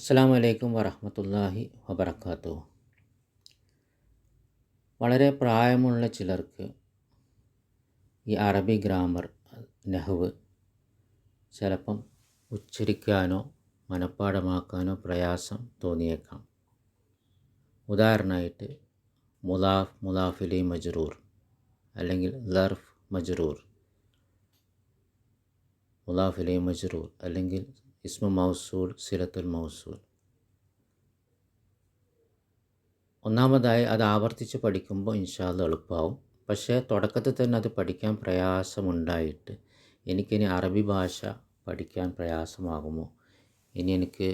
അസ്സാം വലൈക്കും വറഹമത്തല്ലാഹി വബർക്കാത്തു വളരെ പ്രായമുള്ള ചിലർക്ക് ഈ അറബി ഗ്രാമർ നെഹ്വ് ചിലപ്പം ഉച്ചരിക്കാനോ മനഃപ്പാടമാക്കാനോ പ്രയാസം തോന്നിയേക്കാം. ഉദാഹരണമായിട്ട് മുലാഫ് മുലാഫിലി മജ്റൂർ അല്ലെങ്കിൽ ലർഫ് മജ്റൂർ മുലാഫിലി മജ്റൂർ അല്ലെങ്കിൽ ഇസ്മ മൗസൂൽ സിലത്തുൽ മൗസൂൽ ഒന്നാമതായി അത് ആവർത്തിച്ച് പഠിക്കുമ്പോൾ ഇൻഷാല്ല എളുപ്പമാവും പക്ഷേ തുടക്കത്തിൽ തന്നെ അത് പഠിക്കാൻ പ്രയാസമുണ്ടായിട്ട് എനിക്കിനി അറബി ഭാഷ പഠിക്കാൻ പ്രയാസമാകുമോ? ഇനി എനിക്ക്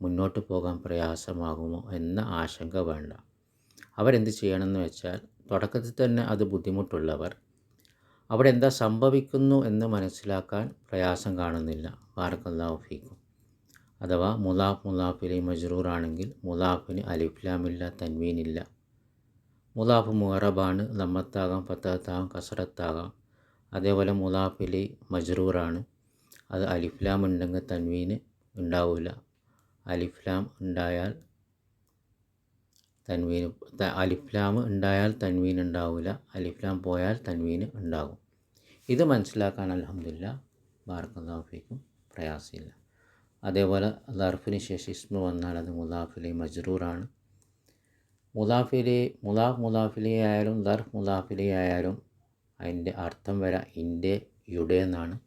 മുന്നോട്ട് പോകാൻ പ്രയാസമാകുമോ എന്ന ആശങ്ക വേണ്ട. അവരെന്ത് ചെയ്യണമെന്ന് വെച്ചാൽ തുടക്കത്തിൽ തന്നെ അത് ബുദ്ധിമുട്ടുള്ളവർ അവിടെ എന്താ സംഭവിക്കുന്നു എന്ന് മനസ്സിലാക്കാൻ പ്രയാസം കാണുന്നില്ല. ബാറക്കല്ലാഹു ഫീക്കും. അഥവാ മുലാഫ് മുലാഫിലെ മജ്റൂർ ആണെങ്കിൽ മുലാഫിന് അലിഫ്ലാമില്ല തൻവീനില്ല. മുലാഫ് മുഹറബാണ് ലമ്മത്താകാം പത്തത്താകാം കസറത്താകാം. അതേപോലെ മുലാഫിലെ മജ്റൂറാണ്. അത് അലിഫ്ലാം ഉണ്ടെങ്കിൽ തൻവീന് ഉണ്ടാവില്ല അലിഫ്ലാം ഉണ്ടായാൽ തൻവീന് അലിഫ്ലാം ഉണ്ടായാൽ തൻവീൻ ഉണ്ടാവില്ല അലിഫ്ലാം പോയാൽ തൻവീൻ ഉണ്ടാകും. ഇത് മനസ്സിലാക്കാൻ അലഹമില്ല ബാർക്കല്ലാഫിക്കും പ്രയാസമില്ല. അതേപോലെ ദർഫിന് ശേഷം ഇസ്മ വന്നാൽ അത് മുലാഫിലെ മജ്റൂറാണ്. മുലാഫിലെ മുലാഫ് മുലാഫിലെ ആയാലും ദർഫ് മുലാഫിലെ ആയാലും അതിന്റെ അർത്ഥം വരാ ഇന്റെ യുടെ എന്നാണ്.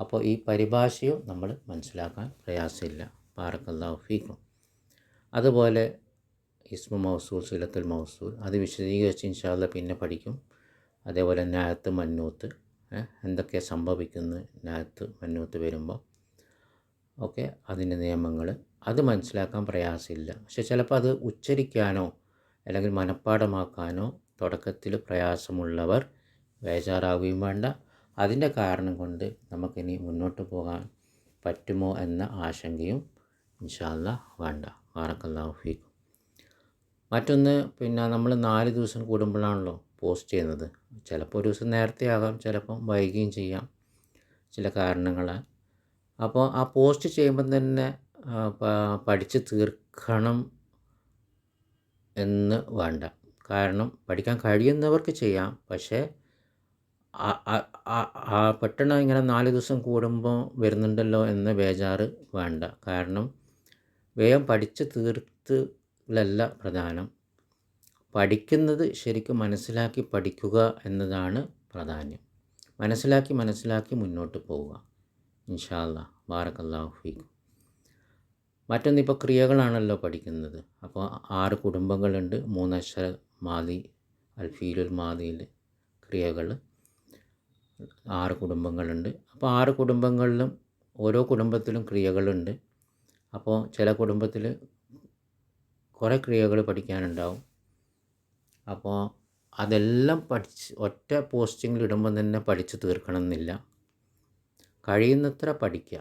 അപ്പോൾ ഈ പരിഭാഷയും നമ്മൾ മനസ്സിലാക്കാൻ പ്രയാസമില്ല. ബാറക്കല്ലാഹു ഫീക്കും. അതുപോലെ ഇസ്മ മൗസൂൽ സിലത്തുൽ മൗസൂൽ അത് വിശദീകരിച്ച് ഇൻഷാല്ല പിന്നെ പഠിക്കും. അതേപോലെ നായത്ത് മന്നൂത്ത് എന്തൊക്കെ സംഭവിക്കുന്നു നായത്ത് മന്നൂത്ത് വരുമ്പോൾ. ഓക്കെ അതിന്റെ നിയമങ്ങൾ അത് മനസ്സിലാക്കാൻ പ്രയാസമില്ല. പക്ഷെ ചിലപ്പോൾ അത് ഉച്ചരിക്കാനോ അല്ലെങ്കിൽ മനഃപ്പാടമാക്കാനോ തുടക്കത്തിൽ പ്രയാസമുള്ളവർ ബേജാറാവുകയും വേണ്ട. അതിന്റെ കാരണം കൊണ്ട് നമുക്കിനി മുന്നോട്ട് പോകാൻ പറ്റുമോ എന്ന ആശങ്കയും ഇൻഷാല്ല വേണ്ട. വാറക്കല്ലാഹു ഫീക്കും. മറ്റൊന്ന് പിന്നെ നമ്മൾ നാല് ദിവസം കൂടുമ്പോഴാണല്ലോ പോസ്റ്റ് ചെയ്യുന്നത്. ചിലപ്പോൾ ഒരു ദിവസം നേരത്തെ ആകാം ചിലപ്പം വൈകുകയും ചെയ്യാം. ചില കാരണങ്ങളാൽ. അപ്പോൾ ആ പോസ്റ്റ് ചെയ്യുമ്പം തന്നെ പഠിച്ച് തീർക്കണം എന്ന് വേണ്ട. കാരണം പഠിക്കാൻ കഴിയുന്നവർക്ക് ചെയ്യാം. പക്ഷേ പെട്ടെന്ന് ഇങ്ങനെ നാല് ദിവസം കൂടുമ്പോൾ വരുന്നുണ്ടല്ലോ എന്ന ബേജാറ് വേണ്ട. കാരണം വേഗം പഠിച്ച് തീർത്തലല്ല പ്രധാനം. പഠിക്കുന്നത് ശരിക്കും മനസ്സിലാക്കി പഠിക്കുക എന്നതാണ് പ്രാധാന്യം. മനസ്സിലാക്കി മനസ്സിലാക്കി മുന്നോട്ട് പോവുക. ഇൻഷാല്ല ബാറക്കല്ലാഹു ഫീക്കും. മറ്റൊന്ന് ഇപ്പോൾ ക്രിയകളാണല്ലോ പഠിക്കുന്നത്. അപ്പോൾ ആറ് കുടുംബങ്ങളുണ്ട്. മൂന്നക്ഷര മാതി അൽഫീലുൽ മാതിയിൽ ക്രിയകൾ ആറ് കുടുംബങ്ങളുണ്ട്. അപ്പോൾ ആറ് കുടുംബങ്ങളിലും ഓരോ കുടുംബത്തിലും ക്രിയകളുണ്ട്. അപ്പോൾ ചില കുടുംബത്തിൽ കുറേ ക്രിയകൾ പഠിക്കാനുണ്ടാവും. അപ്പോൾ അതെല്ലാം പഠിച്ച് ഒറ്റ പോസ്റ്റിങ്ങിൽ ഇടുമ്പോൾ തന്നെ പഠിച്ച് തീർക്കണം എന്നില്ല കഴിയുന്നത്ര പഠിക്കുക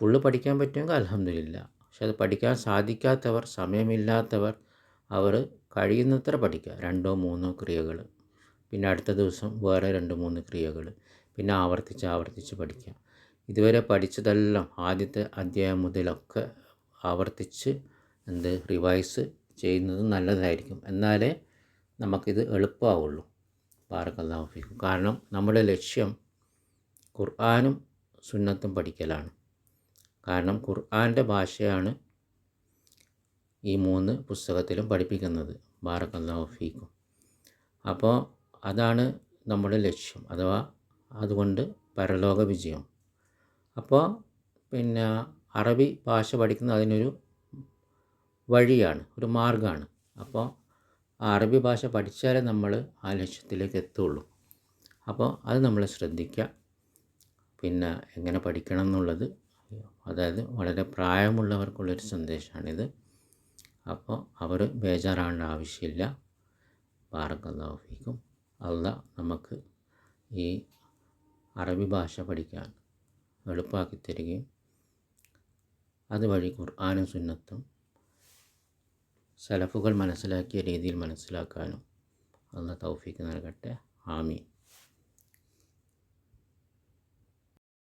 ഫുള്ള് പഠിക്കാൻ പറ്റുമെങ്കിൽ അലഹമില്ല പക്ഷെ അത് പഠിക്കാൻ സാധിക്കാത്തവർ സമയമില്ലാത്തവർ അവർ കഴിയുന്നത്ര പഠിക്കുക. രണ്ടോ മൂന്നോ ക്രിയകൾ. പിന്നെ അടുത്ത ദിവസം വേറെ രണ്ട് മൂന്ന് ക്രിയകൾ. പിന്നെ ആവർത്തിച്ച് ആവർത്തിച്ച് പഠിക്കുക. ഇതുവരെ പഠിച്ചതെല്ലാം ആദ്യത്തെ അധ്യായം മുതലൊക്കെ ആവർത്തിച്ച് എന്ത് റിവൈസ് ചെയ്യുന്നത് നല്ലതായിരിക്കും. എന്നാലേ നമുക്കിത് എളുപ്പമാവുള്ളൂ. പാറക്കല്ലാഫിക്കും കാരണം നമ്മുടെ ലക്ഷ്യം ഖുർആാനും സുന്നത്തും പഠിക്കലാണ്. കാരണം ഖുർആാന്റെ ഭാഷയാണ് ഈ മൂന്ന് പുസ്തകത്തിലും പഠിപ്പിക്കുന്നത്. ബാറക്കല്ലാഫിക്കും അപ്പോൾ അതാണ് നമ്മുടെ ലക്ഷ്യം. അഥവാ അതുകൊണ്ട് പരലോക വിജയം. അപ്പോൾ പിന്നെ അറബി ഭാഷ പഠിക്കുന്നത് അതിനൊരു വഴിയാണ് ഒരു മാർഗമാണ്. അപ്പോൾ അറബി ഭാഷ പഠിച്ചാലേ നമ്മൾ ആ ലക്ഷ്യത്തിലേക്ക് എത്തുള്ളൂ. അപ്പോൾ അത് നമ്മൾ ശ്രദ്ധിക്കുക. പിന്നെ എങ്ങനെ പഠിക്കണം എന്നുള്ളത് അതായത് വളരെ പ്രായമുള്ളവർക്കുള്ളൊരു സന്ദേശമാണിത്. അപ്പോൾ അവർ ബേജാറാവേണ്ട ആവശ്യമില്ല. ബാറക്കല്ലാഫിക്കും അല്ല നമുക്ക് ഈ അറബി ഭാഷ പഠിക്കാൻ എളുപ്പമാക്കി തരികയും അതുവഴി ഖുർആാനും സുന്നത്തും സലഫുകൾ മനസ്സിലാക്കിയ രീതിയിൽ മനസ്സിലാക്കാനും അന്ന് തൗഫീക്ക് നൽകട്ടെ. ആമീൻ.